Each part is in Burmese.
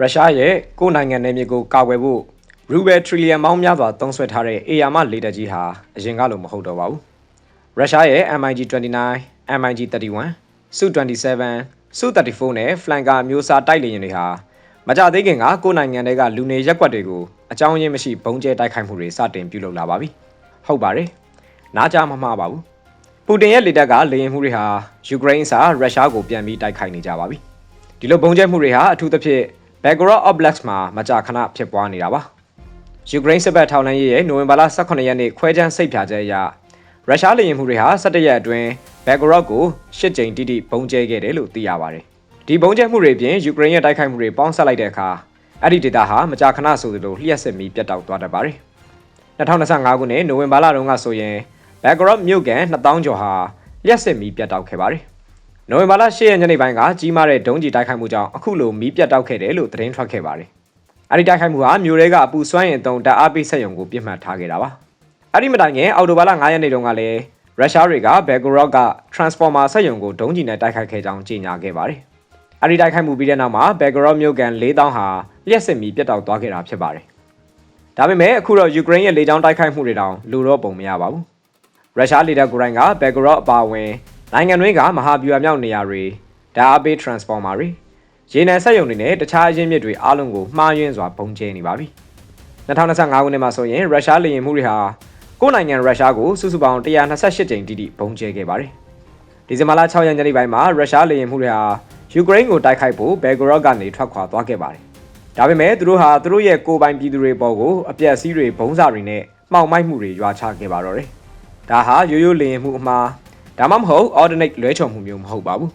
ရုရှားရဲ့ကိုယ်နိုင်ငံနယ်မြေကိုကာကွယ်ဖို့ရူဘယ်ထရီလီယံပေါင်းများစွာသုံးစွဲထားတဲ့အေယာမလေတပ်ကြီးဟာအရင်ကလိုမဟုတ်တော့ပါဘူးရုရှားရဲ့ MiG-29 MiG-31 Su-27 Su-34 နဲ့ Flanker မျိုးစားတိုက်လေယာဉ်တွေဟာမကြသေးခင်ကကိုယ်နိုင်ငံတွေကလူနေရက်ကွက်တွေကိုအကြောင်းရင်းမရှိဘုံကျဲတိုက်ခိုက်မှုတွေစတင်ပြုလုပ်လာပါပြီဟုတ်ပါတယ်နားကြမမှားပါဘူးပူတင်ရဲ့လေတပ်ကလေယာဉ်မှုတွေဟာယူကရိန်းစာရုရှားကိုပြန်ပြီးတိုက်ခိုက်နေကြပါပြီဒီလိုဘုံကျဲမှုတွေဟာအထူးသဖြင့် Belgorod Oblast မှာမကြာခဏဖြစ်ပွားနေတာပါယူကရိန်းစစ်ဘက်ထောက်လှမ်းရေးရဲ့နိုဝင်ဘာလ18ရက်နေ့ခွဲခြမ်းစိတ်ဖြာချက်အရရုရှားလေယာဉ်မှုတွေဟာ17ရက်အတွင်း Belgorod ကို10ကြိမ်တိတိဘုံကျဲခဲ့တယ်လို့သိရပါတယ်ဒီဘုံကျဲမှုတွေပြင်ယူကရိန်းရဲ့တိုက်ခိုက်မှုတွေပေါင်းစပ်လိုက်တဲ့အခါအဲ့ဒီဒေတာဟာမကြာခဏဆိုသလိုလျှက်စစ်မီပြတ်တောက်သွားတတ်ပါတယ်2025ခုနှစ်နိုဝင်ဘာလတုန်းကဆိုရင် Belgorod မြို့ကန်2000ကျော်ဟာလျှက်စစ်မီပြတ်တောက်ခဲ့ပါတယ် နိုဝင်ဘာလ10ရက်ညနေပိုင်းကကြီးမားတဲ့ဒုံးကျည်တိုက်ခိုက်မှုကြောင့်အခုလိုမီးပြတ်တောက်ခဲ့တယ်လို့သတင်းထွက်ခဲ့ပါတယ်။အဲဒီတိုက်ခိုက်မှုဟာမြို့ရဲကအပူစွမ်းရင်တုံဓာတ်အားပေးဆက်ယုံကိုပြစ်မှတ်ထားခဲ့တာပါ။အဲဒီမတိုင်ခင်အော်တိုဘာလ9ရက်နေ့တုန်းကလည်းရုရှားတွေကဘယ်ဂရော့က transformer ဆက်ယုံကိုဒုံးကျည်နဲ့တိုက်ခိုက်ခဲ့ကြောင်းကြေညာခဲ့ပါတယ်။အဲဒီတိုက်ခိုက်မှုပြီးတဲ့နောက်မှာဘယ်ဂရော့မြို့ကန်4000ဟာလျှက်စစ်မီပြတ်တောက်သွားခဲ့တာဖြစ်ပါတယ်။ဒါပေမဲ့အခုတော့ယူကရိန်းရဲ့လေကြောင်းတိုက်ခိုက်မှုတွေတောင်လူတော့ပုံမရပါဘူး။ရုရှားလေတပ်ကိုယ်တိုင်ကဘယ်ဂရော့အပါအဝင် နိုင်ငံတွင်းကမဟာဗျူဟာမြောက်နေရာတွေဓာတ်အားပေး transformer တွေရေနံစက်ရုံတွေနဲ့တခြားအရင်းမြစ်တွေအားလုံးကိုမှားယွင်းစွာပုံကျဲနေပါပြီ2025ခုနှစ်မှာဆိုရင်ရုရှားလေယာဉ်မှုတွေဟာကိုယ်နိုင်ငံရုရှားကိုစုစုပေါင်း128ကြိမ်တိတိပုံကျဲခဲ့ပါတယ်ဒီဇင်ဘာလ6ရက်နေ့ပိုင်းမှာရုရှားလေယာဉ်မှုတွေဟာယူကရိန်းကိုတိုက်ခိုက်ဖို့ဘယ်ဂရော့ကနေထွက်ခွာသွားခဲ့ပါတယ်ဒါပေမဲ့သူတို့ဟာသူတို့ရဲ့ကိုယ်ပိုင်ပြည်သူတွေပေါ်ကိုအပြက်စီးတွေဘုံစာတွေနဲ့မှောက်မိုက်မှုတွေရွာချခဲ့ပါတော့တယ်ဒါဟာရိုးရိုးလေယာဉ်မှုအမှား ဒါမှမဟုတ် ordinate လွဲချော်မှုမျိုးမဟုတ်ပါဘူး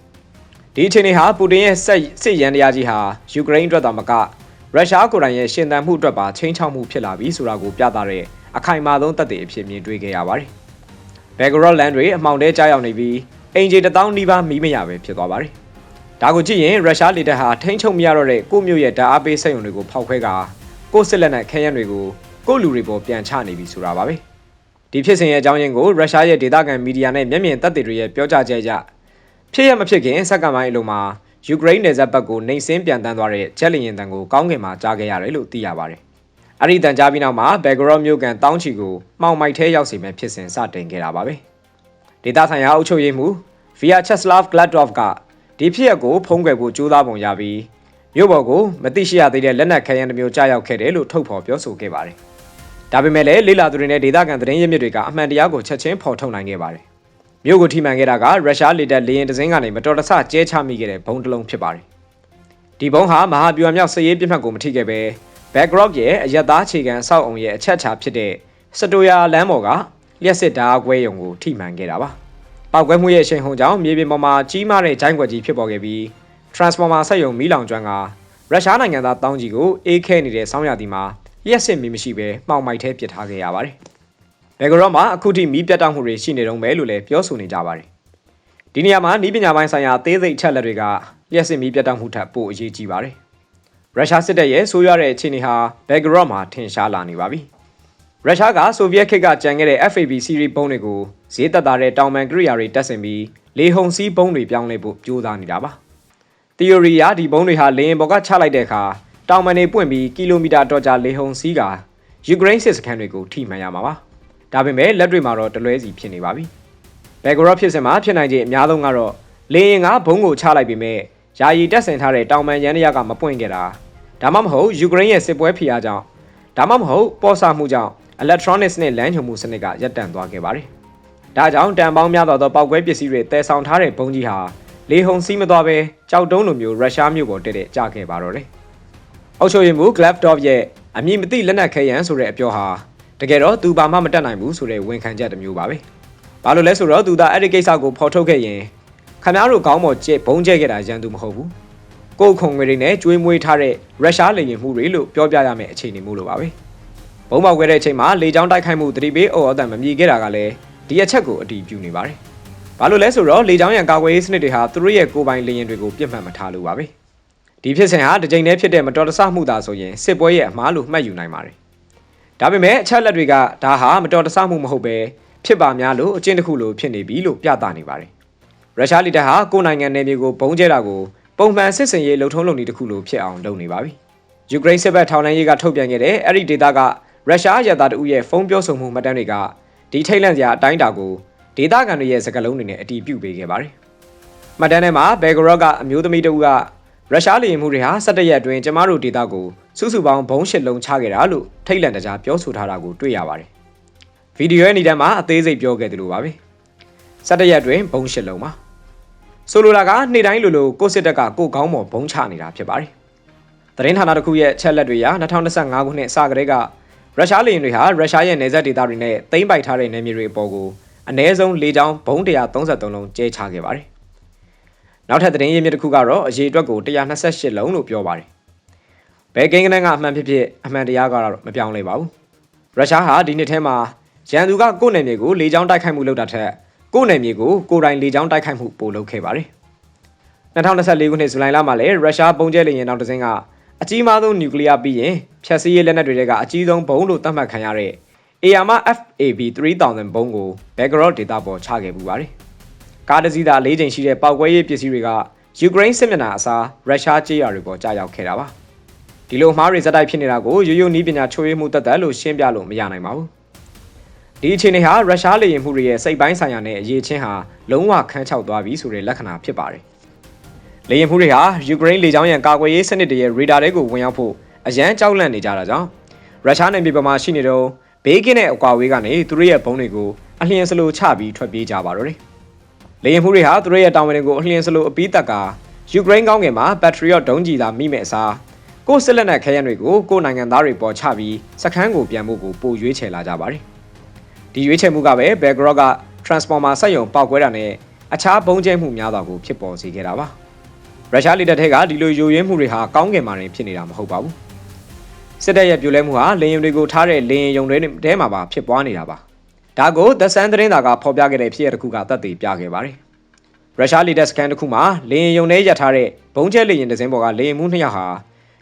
ဒီအခြေအနေဟာပူတင်ရဲ့စစ်စစ်ရန်တရားကြီးဟာယူကရိန်းအတွက်သာမကရုရှားကိုယ်တိုင်ရဲ့ရှင်သန်မှုအတွက်ပါချိန်ချောက်မှုဖြစ်လာပြီဆိုတာကိုပြသတဲ့အခိုင်အမာဆုံးသက်သေအဖြစ်မြင်တွေ့ခဲ့ရပါတယ်ဘယ်ဂရော့လန်တွေအမှောင်ထဲကြားရောက်နေပြီးအင်ဂျီတထောင်နီးပါးမီးမရပဲဖြစ်သွားပါတယ်ဒါကိုကြည့်ရင်ရုရှားလေတပ်ဟာထိန်းချုပ်မရတော့တဲ့ကိုမျိုးရဲ့ဓာတ်အားပေးစက်ရုံတွေကိုဖောက်ခွဲကာကိုစစ်လက်နက်ခဲယမ်းတွေကိုကိုလူတွေပေါ်ပြန်ချနေပြီဆိုတာပါပဲ။ ဒီဖြစ်စဉ်ရဲ့အကြောင်းရင်းကိုရုရှားရဲ့ဒေသခံမီဒီယာနဲ့မျက်မြင်သက်သေတွေရဲ့ပြောကြားချက်အရဖြစ်ရမဖြစ်ခင်စက္ကန့်ပိုင်းအလိုမှာယူကရိန်းနယ်စပ်ဘက်ကိုနှိမ်စင်းပြန်တန်းသွားတဲ့ဂျက်လီယင်တန်ကိုကောင်းကင်မှာကြားခဲ့ရတယ်လို့သိရပါတယ်။အဲ့ဒီတန်ကြားပြီးနောက်မှာဘယ်ဂရော့မြို့ကန်တောင်းချီကိုမှောင်မိုက်ထဲရောက်စီမဲ့ဖြစ်စဉ်စတင်ခဲ့တာပါပဲ။ဒေသဆိုင်ရာအုပ်ချုပ်ရေးမှူး Vyacheslav Gladov ကဒီဖြစ်ရပ်ကိုဖုံးကွယ်ဖို့ကြိုးစားပုံရပြီးမြို့ပေါ်ကိုမသိရှိရသေးတဲ့လက်နက်ခဲယမ်းတစ်မျိုးကြားရောက်ခဲ့တယ်လို့ထုတ်ဖော်ပြောဆိုခဲ့ပါတယ်။ ဒါပေမဲ့လည်းလေးလာသူတွေနဲ့ဒေသခံသတင်းရင်းမြစ်တွေကအမှန်တရားကိုချက်ချင်းဖော်ထုတ်နိုင်ခဲ့ပါတယ်။မြို့ကိုထိမှန်ခဲ့တာကရုရှားလေတပ်လေယာဉ်တစင်းကနေမတော်တဆကျဲချမိခဲ့တဲ့ဘုံတစ်လုံးဖြစ်ပါတယ်။ဒီဘုံဟာမဟာဗျူဟာမြောက်စစ်ရေးပြစ်မှတ်ကိုမထိခဲ့ပဲ backdrop ရဲ့အရက်သားခြေခံအဆောက်အုံရဲ့အချက်ချာဖြစ်တဲ့စတိုယာလမ်းပေါ်ကလျှက်စစ်ဓာတ်အကွဲရုံကိုထိမှန်ခဲ့တာပါ။ပောက်ကွဲမှုရဲ့အရှိန်ဟုန်ကြောင့်မြေပြင်ပေါ်မှာကြီးမားတဲ့ဂျိုင်းကွက်ကြီးဖြစ်ပေါ်ခဲ့ပြီး transformer ဆက်ယုံမီးလောင်ကျွမ်းကရုရှားနိုင်ငံသားတောင်းကြီးကိုအေးခဲနေတဲ့ဆောင်းရာသီမှာ လျှက်စစ်မီမရှိဘဲမှောင်မိုက်ထဲပစ်ထားခဲ့ရပါတယ်။ဘယ်ကရော့မှာအခုထိမီးပြတ်တောက်မှုတွေရှိနေတော့မယ်လို့လည်းပြောဆိုနေကြပါတယ်။ဒီနေရာမှာနီးပညာပိုင်းဆိုင်ရာသေးစိတ်ချက်လက်တွေကလျှက်စစ်မီးပြတ်တောက်မှုထပ်ပိုအရေးကြီးပါတယ်။ရုရှားစစ်တပ်ရဲ့ဆိုးရွားတဲ့အခြေအနေဟာဘယ်ကရော့မှာထင်ရှားလာနေပါပြီ။ရုရှားကဆိုဗီယက်ခေတ်ကကြံခဲ့တဲ့ FAB စီရီဘုံးတွေကိုဈေးသက်သာတဲ့တောင်ပန်ကရိယာတွေတက်ဆင်ပြီးလေဟုန်စီးဘုံးတွေပြောင်းလဲဖို့ကြိုးစားနေတာပါ။ theory ရဒီဘုံးတွေဟာလေယာဉ်ပေါ်ကချလိုက်တဲ့အခါ တောင်ပန်တွေပွင့်ပြီးကီလိုမီတာတော့ကြာလေဟုန်စီးကယူကရိန်းစစ်စခန်းတွေကိုထိမှန်ရမှာပါ။ဒါပေမဲ့လက်တွေမှာတော့တလွဲစီဖြစ်နေပါပြီ။ဘယ်ဂရော့ဖြစ်စင်မှာဖြစ်နိုင်ခြင်းအများဆုံးကတော့လေရင်ကဘုံကိုချလိုက်ပေမဲ့ယာယီတက်ဆင်ထားတဲ့တောင်ပန်ရန်ရကမပွင့်ခဲ့တာဒါမှမဟုတ်ယူကရိန်းရဲ့စစ်ပွဲဖိအားကြောင့်ဒါမှမဟုတ်ပေါ်ဆမှုကြောင့် electronics နဲ့လမ်းညွှန်မှုစနစ်ကရပ်တန့်သွားခဲ့ပါတယ်။ဒါကြောင့်တန်ပေါင်းများသောသောပောက်ကွဲပစ္စည်းတွေတည်ဆောင်ထားတဲ့ဘုံကြီးဟာလေဟုန်စီးမသွားပဲကြောက်တုံးလိုမျိုးရုရှားမြို့ပေါ်တက်တဲ့ကြခဲ့ပါတော့တယ်။ အုပ်ချုပ်ရေးမှူး Glavdov ရဲ့အမည်မသိလက်နက်ခဲယမ်းဆိုတဲ့အပြောဟာတကယ်တော့သူဘာမှမတတ်နိုင်ဘူးဆိုတဲ့ဝန်ခံချက်တစ်မျိုးပါပဲ။ဘာလို့လဲဆိုတော့သူသာအဲ့ဒီကိစ္စကိုဖော်ထုတ်ခဲ့ရင်ခမားတို့ခေါင်းပေါ်ကျက်ဘုံကျဲခဲ့တာရန်သူမဟုတ်ဘူး။ကိုယ်ခုံငွေတွေနဲ့ကျွေးမွေးထားတဲ့ရုရှားလေယာဉ်မှုတွေလို့ပြောပြရမယ့်အခြေအနေမျိုးလိုပါပဲ။ဘုံပေါက်ခဲ့တဲ့အချိန်မှာလေကြောင်းတိုက်ခိုက်မှုတတိပေးအော်အတန်မမြည်ခဲ့တာကလည်းဒီအချက်ကိုအတီးပြုနေပါတယ်။ဘာလို့လဲဆိုတော့လေကြောင်းရန်ကာကွယ်ရေးစနစ်တွေဟာသူတို့ရဲ့ကိုယ်ပိုင်လေယာဉ်တွေကိုပြစ်မှတ်မထားလို့ပါပဲ။ ဒီဖြစ်စဉ်ဟာတစ်ကြိမ်တည်းဖြစ်တဲ့မတော်တဆမှုသာဆိုရင်စစ်ပွဲရဲ့အမှားလို့မှတ်ယူနိုင်ပါတယ်။ဒါပေမဲ့အချက်လက်တွေကဒါဟာမတော်တဆမှုမဟုတ်ပဲဖြစ်ပါများလို့အကျင့်တစ်ခုလိုဖြစ်နေပြီလို့ပြသနေပါတယ်။ရုရှားလီတပ်ဟာကိုယ်နိုင်ငံနယ်မြေကိုပုံကျဲတာကိုပုံမှန်စစ်စင်ရေးလှုပ်ထုံးလုပ်နည်းတစ်ခုလိုဖြစ်အောင်လုပ်နေပါပြီယူကရိန်းစစ်ဘက်ထောင်လှမ်းရေးကထုတ်ပြန်ခဲ့တဲ့အဲ့ဒီဒေတာကရုရှားရတာတူရဲ့ဖုန်းပြောဆိုမှုမှတ်တမ်းတွေကဒီထိတ်လန့်စရာအတိုင်းအတာကိုဒေတာကန်တွေရဲ့စကားလုံးတွေနဲ့အတီးပြုတ်ပေးခဲ့ပါတယ်။မှတ်တမ်းထဲမှာဘယ်ဂရော့ကအမျိုးသမီးတဦးက ရုရှားလေယာဉ်မှုတွေဟာ17ရက်အတွင်းကျမတို့ဒေတာကိုစုစုပေါင်းဘုံးရှစ်လုံးချခဲ့တာလို့ထိတ်လန့်တကြားပြောဆိုထားတာကိုတွေ့ရပါတယ်။ဗီဒီယိုရဲ့နေတန်းမှာအသေးစိတ်ပြောခဲ့တယ်လို့ပါပဲ။17ရက်အတွင်းဘုံးရှစ်လုံးပါ။ဆိုလိုတာကနေ့တိုင်းလိုလိုကိုစစ်တပ်ကကိုကောင်းမော်ဘုံချနေတာဖြစ်ပါတယ်။သတင်းဌာနတစ်ခုရဲ့ချက်လက်တွေအရ2025ခုနှစ်စကတည်းကရုရှားလေယာဉ်တွေဟာရုရှားရဲ့နေဆက်ဒေသတွေနဲ့သိမ်းပိုက်ထားတဲ့နယ်မြေတွေအပေါ်ကိုအ ਨੇ ဆုံး၄ချောင်းဘုံ133လုံးကျဲချခဲ့ပါတယ်။ နောက်ထပ်သတင်းရင်းမြစ်တစ်ခုကတော့အရေးအတွက်ကို128လုံးလို့ပြောပါတယ်။ဘယ်ကိန်းကနန်းကအမှန်ဖြစ်ဖြစ်အမှန်တရားကတော့မပြောင်းလဲပါဘူး။ရုရှားဟာဒီနှစ်ထဲမှာရန်သူကကိုယ်နယ်မြေကိုလေကြောင်းတိုက်ခိုက်မှုလုပ်တာထက်ကိုယ်နယ်မြေကိုကိုယ်တိုင်လေကြောင်းတိုက်ခိုက်မှုပိုလုပ်ခဲ့ပါတယ်။2024ခုနှစ်ဇူလိုင်လမှာလည်းရုရှားပုံကျဲလေယာဉ်နောက်တစ်စင်းကအကြီးမားဆုံးနျူကလ িয়ার ပြီးရင်ဖျက်ဆီးရေးလက်နက်တွေကအကြီးဆုံးဘုံလို့သတ်မှတ်ခံရတဲ့ ARM FAB 3000ဘုံကို Belgorod ဒေတာပေါ်ချခဲ့ပူပါတယ်။ ကားတစ်စီးသာ၄ချိန်ရှိတဲ့ပောက်ကွဲရေးပစ္စည်းတွေကယူကရိန်းစစ်မျက်နှာအစားရုရှားကြေးရွာတွေပေါ်ကြာရောက်ခဲ့တာပါ။ဒီလိုအမှားတွေဇက်တိုက်ဖြစ်နေတာကိုရိုးရိုးနီးပညာချိုးယွင်းမှုတက်တက်လို့ရှင်းပြလို့မရနိုင်ပါဘူး။ဒီအခြေအနေဟာရုရှားလေယာဉ်မှုတွေရဲ့စိတ်ပိုင်းဆိုင်ရာနဲ့အရေးချင်းဟာလုံးဝခန်းချောက်သွားပြီဆိုတဲ့လက္ခဏာဖြစ်ပါတယ်။လေယာဉ်မှုတွေဟာယူကရိန်းလေကြောင်းရန်ကာကွယ်ရေးစနစ်တွေရဲ့ရေဒါတွေကိုဝင်ရောက်ဖို့အရန်ကြောက်လန့်နေကြတာကြောင့်ရုရှားနယ်မြေပေါ်မှာရှိနေတော့ဘေးကင်းတဲ့အကွာဝေးကနေသူတို့ရဲ့ဘုံတွေကိုအလျင်စလိုချပြီးထွက်ပြေးကြပါတော့တယ်။ လေယာဉ်မှုတွေဟာသူတို့ရဲ့တာဝန်တွေကိုအလျင်စလိုအပီးတက်ကယူကရိန်းကောင်းငယ်မှာ Patriot ဒုံးကျည်သာမိမဲ့အစားကိုစစ်လက်နက်ခဲယမ်းတွေကိုကိုနိုင်ငံသားတွေပေါ်ချပြီးစခန်းကိုပြန်ဖို့ကိုပိုရွေးချယ်လာကြပါတယ်။ဒီရွေးချယ်မှုကပဲ Belgorod က Transformer စက်ရုံပောက်ကွဲတာနဲ့အခြားဘုံကျဲမှုများစွာကိုဖြစ်ပေါ်စေခဲ့တာပါ။ရုရှားလေတပ်ထဲကဒီလိုယိုယွင်းမှုတွေဟာကောင်းကင်မာရင်ဖြစ်နေတာမဟုတ်ပါဘူး။စစ်တပ်ရဲ့ပြိုလဲမှုဟာလေရင်တွေကိုထားတဲ့လေရင်ယုံတွေထဲမှာပါဖြစ်ပွားနေတာပါ။ ဒါကို The Sun သတင်းစာကဖော်ပြခဲ့တဲ့ဖြစ်ရပ်တစ်ခုကသက်သေပြခဲ့ပါတယ်။ရုရှားလေတပ်စကန်တစ်ခုမှာလေရင်ယုံထဲရပ်ထားတဲ့ဘုံကျဲလေရင်တစ်စင်းပေါ်ကလေရင်မှုနှစ်ယောက်ဟာ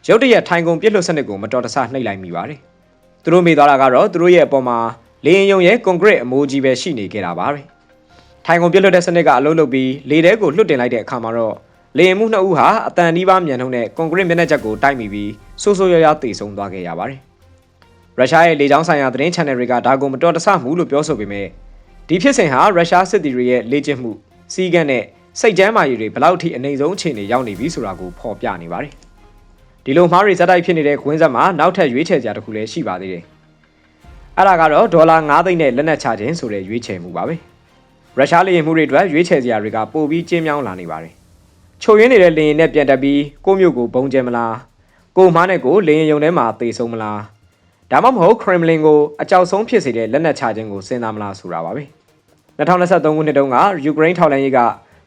ရုတ်တရက်ထိုင်ကုန်ပြစ်လွတ်စနစ်ကိုမတော်တဆနှိပ်လိုက်မိပါတယ်။သူတို့မိသွားတာကတော့သူတို့ရဲ့အပေါ်မှာလေရင်ယုံရဲ့ကွန်ကရစ်အမိုးကြီးပဲရှိနေခဲ့တာပါပဲ။ထိုင်ကုန်ပြစ်လွတ်တဲ့စနစ်ကအလုံးလုံးပြီးလေထဲကိုလွတ်တင်လိုက်တဲ့အခါမှာတော့လေရင်မှုနှစ်ဦးဟာအတန်ဒီးပါမြန်နှုံးနဲ့ကွန်ကရစ်မျက်နှာချက်ကိုတိုက်မိပြီးဆိုးဆိုးရွားရွားတေဆုံးသွားခဲ့ရပါတယ်။ ရုရှားရဲ့လေကြောင်းဆိုင်ရာသတင်း channel တွေကဒါကိုမတော်တဆမှုလို့ပြောဆိုပေမဲ့ဒီဖြစ်စဉ်ဟာရုရှားစစ်သည်တွေရဲ့လေ့ကျင့်မှုစီးကန်းနဲ့စိတ်ကြမ်းမာရည်တွေဘလောက်ထိအနိုင်ဆုံးအခြေအနေရောက်နေပြီဆိုတာကိုဖော်ပြနေပါတယ်။ဒီလိုမှားတွေဇက်တိုက်ဖြစ်နေတဲ့ခွင်းဆက်မှာနောက်ထပ်ရွေးချယ်စရာတစ်ခုလည်းရှိပါသေးတယ်။အဲ့ဒါကတော့ဒေါ်လာ9သိန်းနဲ့လက်နက်ချခြင်းဆိုတဲ့ရွေးချယ်မှုပါပဲ။ရုရှားလေယာဉ်မှုတွေအတွက်ရွေးချယ်စရာတွေကပိုပြီးကျင်းမြောင်းလာနေပါတယ်။ချုပ်ရင်းနေတဲ့လေယာဉ်နဲ့ပြန်တက်ပြီးကိုမျိုးကိုဘုံကျဲမလား။ကိုမားနဲ့ကိုလေယာဉ်ယုံထဲမှာသေဆုံးမလား။ ဒါမှမဟုတ်ခရမ်လင်ကိုအကြောက်ဆုံးဖြစ်စေတဲ့လက်နက်ချခြင်းကိုစဉ်းစားမလားဆိုတာပါပဲ။2023ခုနှစ်တုန်းကယူကရိန်းထောက်လှမ်းရေးက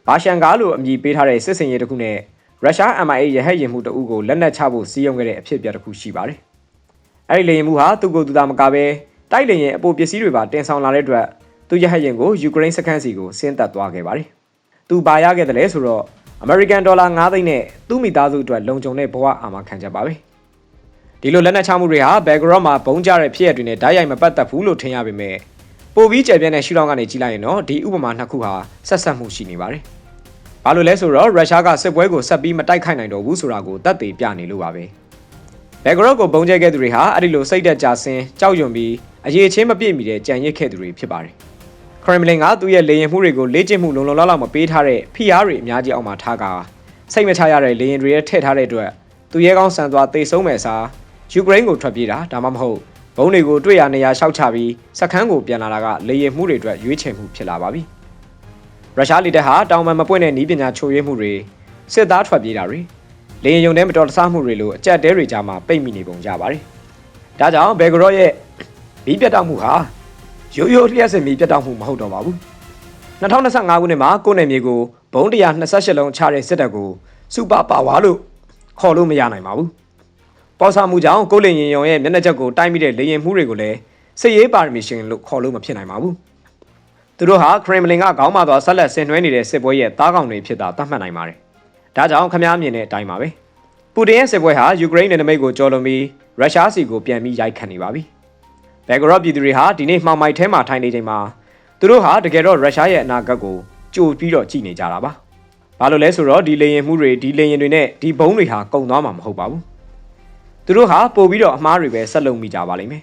ဘာရှန်ကားလိုအမည်ပေးထားတဲ့စစ်စင်ရေးတစ်ခုနဲ့ရုရှား MIA ရဟတ်ယာဉ်မှုတအုပ်ကိုလက်နက်ချဖို့စီးရုံခဲ့တဲ့အဖြစ်အပျက်တစ်ခုရှိပါတယ်။အဲဒီလေယာဉ်မှုဟာသူ့ကိုယ်သူသာမကပဲတိုက်လေယာဉ်အပိုပစ္စည်းတွေပါတင်ဆောင်လာတဲ့အတွက်သူရဟတ်ယာဉ်ကိုယူကရိန်းစခန်းစီကိုဆင်းသက်သွားခဲ့ပါတယ်။သူဘာရခဲ့တယ်လဲဆိုတော့ American Dollar 9သိန်းနဲ့သူ့မိသားစုအတွက်လုံခြုံတဲ့ဘဝအာမခံချက်ပါပဲ။ ဒီလိုလက်နက်ချမှုတွေဟာ background မှာဘုံကျတဲ့ဖြစ်ရပ်တွေနဲ့ဓာတ်ရိုက်မပတ်သက်ဘူးလို့ထင်ရပေမဲ့ပိုပြီးကျယ်ပြန့်တဲ့ရှုထောင့်ကနေကြည့်လိုက်ရင်တော့ဒီဥပမာနှစ်ခုဟာဆက်ဆက်မှုရှိနေပါတယ်။ဘာလို့လဲဆိုတော့ရုရှားကစစ်ပွဲကိုဆက်ပြီးမတိုက်ခိုက်နိုင်တော့ဘူးဆိုတာကိုသက်သေပြနေလို့ပါပဲဘယ်ဂရော့ကိုပုံကျဲခဲ့သူတွေဟာအဲ့ဒီလိုစိတ်သက်ကြဆင်းကြောက်ရွံ့ပြီးအရေးချင်းမပြည့်မီတဲ့ကြံရစ်ခဲ့သူတွေဖြစ်ပါတယ်ခရမ်လင်ကသူ့ရဲ့လေရင်မှုတွေကိုလေ့ကျင့်မှုလုံလုံလောက်လောက်မပေးထားတဲ့ဖိအားတွေအများကြီးအောက်မှာထားကစိတ်မချရတဲ့လေရင်တွေရဲ့ထည့်ထားတဲ့အတွက်သူရဲကောင်းဆန်သွားတေဆုံးမဲ့စား ယူကရိန်းကိုထွက်ပြေးတာဒါမှမဟုတ်ဘုံတွေကိုတွေ့ရနေရရှောက်ချပြီးစခန်းကိုပြန်လာတာကလေရင်မှုတွေအတွက်ရွေးချယ်မှုဖြစ်လာပါပြီ။ရုရှားလေတပ်ဟာတောင်ပန်မပွင့်တဲ့နီးပညာချိုးယွင်းမှုတွေစစ်သားထွက်ပြေးတာတွေလေရင်ယုံထဲမတော်တဆမှုတွေလိုအကြက်တဲတွေကြားမှာပိတ်မိနေပုံကြပါတယ်။ဒါကြောင့်ဘယ်ဂရော့ရဲ့မီးပြတ်တောက်မှုဟာရိုးရိုးလျှက်စင်မီးပြတ်တောက်မှုမဟုတ်တော့ပါဘူး။2025ခုနှစ်မှာကိုယ်နယ်မြေကိုဘုံ128လုံးချတဲ့စစ်တပ်ကိုစူပါပါဝါလို့ခေါ်လို့မရနိုင်ပါဘူး။ ပေါ်ဆာမှုကြောင့်ကိုယ်လေရင်ယုံရဲ့မျက်နှာချက်ကိုတိုက်မိတဲ့လေရင်မှုတွေကိုလည်းစစ်ရေးပါရမီရှင်လို့ခေါ်လို့မဖြစ်နိုင်ပါဘူး။သူတို့ဟာခရမ်မလင်ကခေါင်းမာသွားဆက်လက်ဆင်နွှဲနေတဲ့စစ်ပွဲရဲ့တားကောင်တွေဖြစ်တာသတ်မှတ်နိုင်ပါတယ်။ဒါကြောင့်ခမားမြင်တဲ့အတိုင်းပါပဲ။ပူတင်ရဲ့စစ်ပွဲဟာယူကရိန်းနယ်နိမိတ်ကိုကျော်လွန်ပြီးရုရှားစီကိုပြန်ပြီးရိုက်ခတ်နေပါပြီ။ဘယ်ဂရော့ပြည်သူတွေဟာဒီနေ့မှောင်မိုက်ထဲမှာထိုင်နေချိန်မှာသူတို့ဟာတကယ်တော့ရုရှားရဲ့အနာဂတ်ကိုကြိုပြီးတော့ကြည့်နေကြတာပါ။ဘာလို့လဲဆိုတော့ဒီလေရင်မှုတွေဒီလေရင်တွေနဲ့ဒီဘုံတွေဟာကုံသွားမှာမဟုတ်ပါဘူး။ သူတို့ဟာပို့ပြီးတော့အမှားတွေပဲဆက်လုပ်မိကြပါလိမ့်မယ်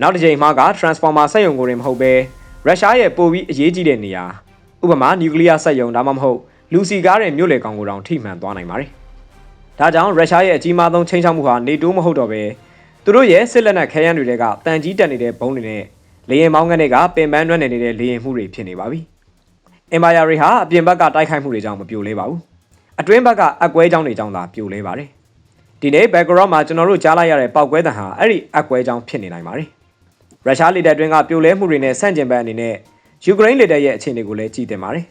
နောက်တစ်ချိန်မှာက transformer စက်ရုံကိုရင်မဟုတ်ပဲရုရှားရဲ့ပို့ပြီးအရေးကြီးတဲ့နေရာဥပမာနျူကလ িয়ার စက်ရုံဒါမှမဟုတ်လူစီကားတဲ့မြို့လေကောင်ကိုတောင်ထိမှန်သွားနိုင်ပါတယ်ဒါကြောင့်ရုရှားရဲ့အကြီးမားဆုံးချိန်ချောက်မှုဟာနေတိုးမဟုတ်တော့ပဲသူတို့ရဲ့စစ်လက်နက်ခဲယမ်းတွေတွေကတန်ကြီးတက်နေတဲ့ဘုံတွေနဲ့လေရင်မောင်းကနေကပင်ပန်းတွန်းနေတဲ့လေရင်မှုတွေဖြစ်နေပါပြီအင်ပါယာတွေဟာအပြင်ဘက်ကတိုက်ခိုက်မှုတွေကြောင့်မပြိုလဲပါဘူးအတွင်းဘက်ကအကွဲကြောင်းတွေကြောင့်သာပြိုလဲပါတယ် ဒီနေ့ background မှာကျွန်တော်တို့ကြားလိုက်ရတဲ့ပောက်ကွဲတံဟာအဲ့ဒီအကွဲကြောင်းဖြစ်နေနိုင်ပါတယ်ရုရှားလေတပ်တွင်းကပြိုလဲမှုတွေနဲ့ဆန့်ကျင်ဘက်အနေနဲ့ယူကရိန်းလေတပ်ရဲ့အခြေအနေကိုလည်းကြည့်တင်ပါတယ်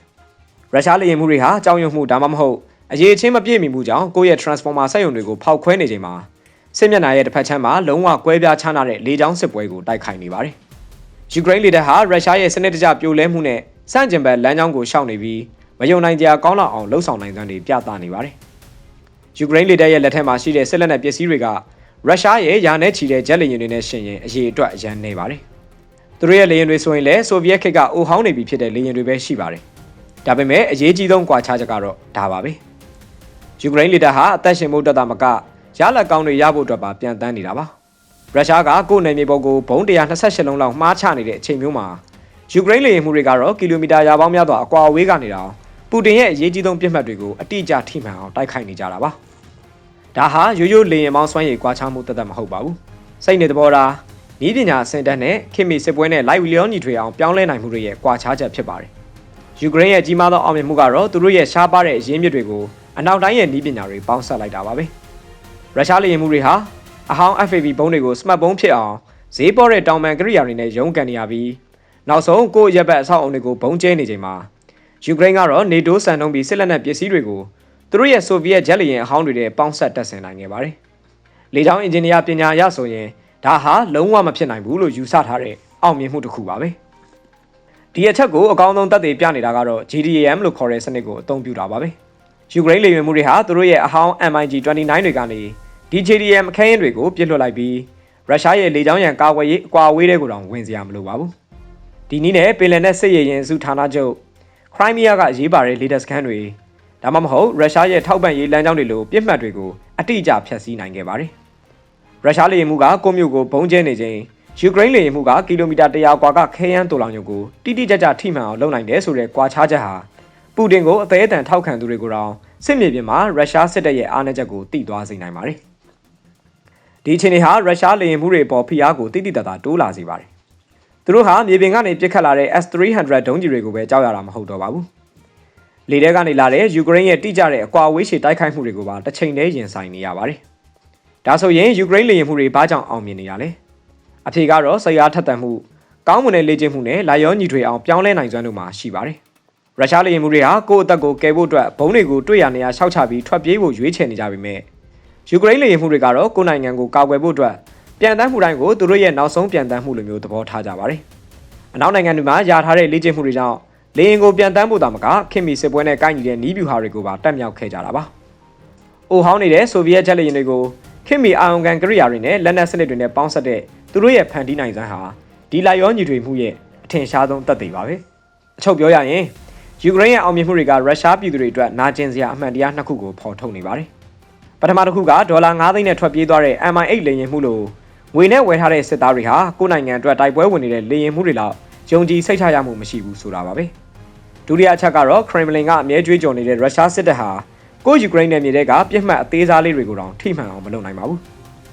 ရုရှားလေယာဉ်မှုတွေဟာကြောင်ရွံ့မှုဒါမှမဟုတ်အရေးချင်းမပြည့်မီမှုကြောင့်ကိုယ့်ရဲ့ transformer စက်ရုံတွေကိုဖောက်ခွဲနေချိန်မှာစစ်မျက်နှာရဲ့တစ်ဖက်ခြမ်းမှာလုံးဝကွဲပြားခြားနာတဲ့လေကြောင်းစစ်ပွဲကိုတိုက်ခိုက်နေပါတယ်ယူကရိန်းလေတပ်ဟာရုရှားရဲ့စနစ်တကျပြိုလဲမှုနဲ့စန့်ကျင်ဘက်လမ်းကြောင်းကိုရှောင်နေပြီးမယုံနိုင်ကြကောင်းလောက်အောင်လှုပ်ဆောင်နိုင်စွမ်းတွေပြသနေပါတယ်။ ယူကရိန်းလေတပ်ရဲ့လက်ထက်မှာရှိတဲ့စစ်လက်နက်ပစ္စည်းတွေကရုရှားရဲ့ယာနဲ့ချီတဲ့ဂျက်လေယာဉ်တွေနဲ့ရှင်ရင်အရေးအတွက်အရန်နေပါတယ်။သူတို့ရဲ့လေယာဉ်တွေဆိုရင်လည်းဆိုဗီယက်ခေတ်ကအိုဟောင်းနေပြီဖြစ်တဲ့လေယာဉ်တွေပဲရှိပါတယ်။ဒါပေမဲ့အရေးကြီးဆုံးကွာခြားချက်ကတော့ဒါပါပဲ။ယူကရိန်းလေတပ်ဟာအသက်ရှင်မှုတက်တာမကရလက်ကောင်းတွေရဖို့အတွက်ပါပြန်တန်းနေတာပါ။ရုရှားကကိုယ်နယ်မြေပုံကိုဘုံ128လုံးလောက်မှားချနေတဲ့အချိန်မျိုးမှာယူကရိန်းလေယာဉ်မှုတွေကတော့ကီလိုမီတာရာပေါင်းများစွာအကွာအဝေးကနေတောင် ပူတင်ရဲ့အရေးကြီးဆုံးပြစ်မှတ်တွေကိုအတိအကျထိမှန်အောင်တိုက်ခိုက်နေကြတာပါဒါဟာရိုးရိုးလေယာဉ်မောင်းစွမ်းရည်ကွာခြားမှုတသက်မဟုတ်ပါဘူးစိတ်နေသဘောထားဤပညာအဆင့်တက်နဲ့ခင်မီစစ်ပွဲနဲ့လိုက်ဝီလျောညီထွေအောင်ပြောင်းလဲနိုင်မှုတွေရဲ့ကွာခြားချက်ဖြစ်ပါတယ်ယူကရိန်းရဲ့ကြီးမားသောအောင်မြင်မှုကတော့သူတို့ရဲ့ရှားပါတဲ့အရင်းမြစ်တွေကိုအနောက်တိုင်းရဲ့ဤပညာတွေပေါင်းစပ်လိုက်တာပါပဲရုရှားလေယာဉ်မှုတွေဟာအဟောင်း FAB ဘုံးတွေကိုစမတ်ဘုံးဖြစ်အောင်ဈေးပေါ်တဲ့တောင်ပန်ကရိယာတွေနဲ့ရုန်းကန်နေရပြီးနောက်ဆုံးကိုယ့်ရက်ဘက်အဆောက်အုံတွေကိုဘုံကျဲနေချိန်မှာ ယူကရိန်းကတော့နေတိုးစံနှုန်းပြီးစစ်လက်နက်ပစ္စည်းတွေကိုသူတို့ရဲ့ဆိုဗီယက်ဂျက်လေယာဉ်အဟောင်းတွေနဲ့ပေါင်းဆက်တပ်ဆင်နိုင်ခဲ့ပါတယ်။လေကြောင်းအင်ဂျင်နီယာပညာရဆိုရင်ဒါဟာလုံးဝမဖြစ်နိုင်ဘူးလို့ယူဆထားတဲ့အောင်မြင်မှုတစ်ခုပါပဲ။ဒီအချက်ကိုအကောင်းဆုံးသက်သေပြနေတာကတော့ GDAM လို့ခေါ်တဲ့စနစ်ကိုအသုံးပြုတာပါပဲ။ယူကရိန်းလေယာဉ်မှုတွေဟာသူတို့ရဲ့အဟောင်း MiG-29 တွေကနေဒီ GDAM အခင်းတွေကိုပြစ်လွှတ်လိုက်ပြီးရုရှားရဲ့လေကြောင်းရန်ကာကွယ်ရေးအကွာအဝေးတွေကိုတောင်ဝင်စရာမလိုပါဘူး။ဒီနည်းနဲ့ပင်လယ်နက်စစ်ရေးရင်စုဌာနချုပ် Crimea ကအရေးပါတဲ့လေတပ်စခန်းတွေဒါမှမဟုတ်ရုရှားရဲ့ထောက်ပံ့ရေးလမ်းကြောင်းတွေလိုပြစ်မှတ်တွေကိုအတိအကျဖျက်ဆီးနိုင်ခဲ့ပါတယ်။ရုရှားလေယာဉ်မှုကကိုမျိုးကိုဘုံကျဲနေခြင်းယူကရိန်းလေယာဉ်မှုကကီလိုမီတာ100ကွာကခဲယမ်းတူလောင်ရုံကိုတိတိကျကျထိမှန်အောင်လုပ်နိုင်တယ်ဆိုတဲ့ကွာခြားချက်ဟာပူတင်ကိုအသေးအတန်ထောက်ခံသူတွေကိုတောင်စစ်မြေပြင်မှာရုရှားစစ်တပ်ရဲ့အားနည်းချက်ကိုတိသွားစေနိုင်ပါတယ်။ဒီအခြေအနေဟာရုရှားလေယာဉ်မှုတွေပေါ်ဖိအားကိုတိတိတတ်တာတိုးလာစေပါတယ်။ သူတို့ဟာမြေပြင်ကနေပစ်ခတ်လာတဲ့ S300 ဒုံးကျည်တွေကိုပဲကြောက်ရတာမဟုတ်တော့ပါဘူး။လေထဲကနေလာတဲ့ယူကရိန်းရဲ့တိကျတဲ့အကွာအဝေးရှည်တိုက်ခိုက်မှုတွေကိုပါတစ်ချိန်တည်းရင်ဆိုင်နေရပါတယ်။ဒါဆိုရင်ယူကရိန်းလေယာဉ်မှုတွေဘာကြောင့်အောင်မြင်နေရလဲ။အဖြေကတော့ဆရာထက်သန်မှုကောင်းမွန်တဲ့လေ့ကျင့်မှုနဲ့လာရောညီထွေအောင်ပြောင်းလဲနိုင်စွမ်းတို့မှာရှိပါတယ်။ရုရှားလေယာဉ်မှုတွေဟာကိုယ့်အသက်ကိုကယ်ဖို့အတွက်ဘုံတွေကိုတွေ့ရနေရရှောက်ချပြီးထွက်ပြေးဖို့ရွေးချယ်နေကြပေမဲ့ယူကရိန်းလေယာဉ်မှုတွေကတော့ကိုယ်နိုင်ငံကိုကာကွယ်ဖို့အတွက် ပြန်တမ်းမှုတိုင်းကိုသူတို့ရဲ့နောက်ဆုံးပြန်တမ်းမှုလိုမျိုးသဘောထားကြပါတယ်။အနောက်နိုင်ငံတွေမှာယာထားတဲ့လေ့ကျင့်မှုတွေကြောင့်လေယာဉ်ကိုပြန်တမ်းဖို့တာမကခင်မီစစ်ပွဲနဲ့ကိုင်းညီတဲ့နီးဗျူဟာတွေကိုပါတက်မြောက်ခဲ့ကြတာပါ။အိုဟောင်းနေတဲ့ဆိုဗီယက်ဂျက်လေယာဉ်တွေကိုခင်မီအာယုံကန်ကရိယာတွေနဲ့လက်နက်စနစ်တွေနဲ့ပေါင်းစပ်တဲ့သူတို့ရဲ့ဖန်တီးနိုင်စွမ်းဟာဒီလိုက်ရောညီတွေမှုရဲ့အထင်ရှားဆုံးသက်သေပါပဲ။အချုပ်ပြောရရင်ယူကရိန်းရဲ့အောင်မြင်မှုတွေကရုရှားပြည်သူတွေအတွက်နာကျင်စရာအမှန်တရားနှစ်ခုကိုဖော်ထုတ်နေပါတယ်။ပထမတစ်ခုကဒေါ်လာ9သိန်းနဲ့ထွက်ပြေးသွားတဲ့ MI8 လေယာဉ်မှုလို့ ငွေနဲ့ဝယ်ထားတဲ့စစ်သားတွေဟာကိုယ်နိုင်ငံအတွက်တိုက်ပွဲဝင်နေတဲ့လေယာဉ်မှုတွေလောက်ယုံကြည်စိတ်ချရမှုမရှိဘူးဆိုတာပါပဲဒုတိယအချက်ကတော့ခရမ်မလင်ကအမြဲကြွေးကြော်နေတဲ့ရုရှားစစ်တပ်ဟာကိုယူကရိန်းနယ်မြေတွေကပြစ်မှတ်အသေးစားလေးတွေကိုတောင်ထိမှန်အောင်မလုပ်နိုင်ပါဘူး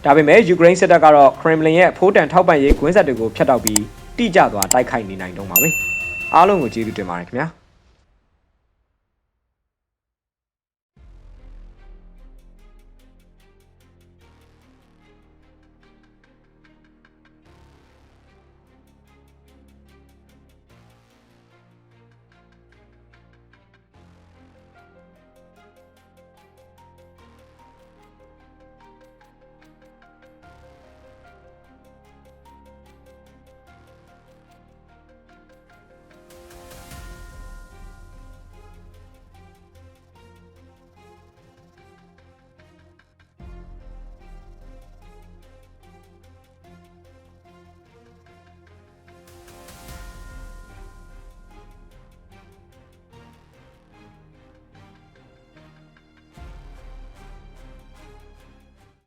ဒါပေမဲ့ယူကရိန်းစစ်တပ်ကတော့ခရမ်မလင်ရဲ့ဖိုးတန်ထောက်ပံ့ရေးကွင်းဆက်တွေကိုဖျက်တောက်ပြီးတိကျသွားတိုက်ခိုက်နေနိုင်တော့မှာပဲအားလုံးကိုကျေးဇူးတင်ပါတယ်ခင်ဗျာ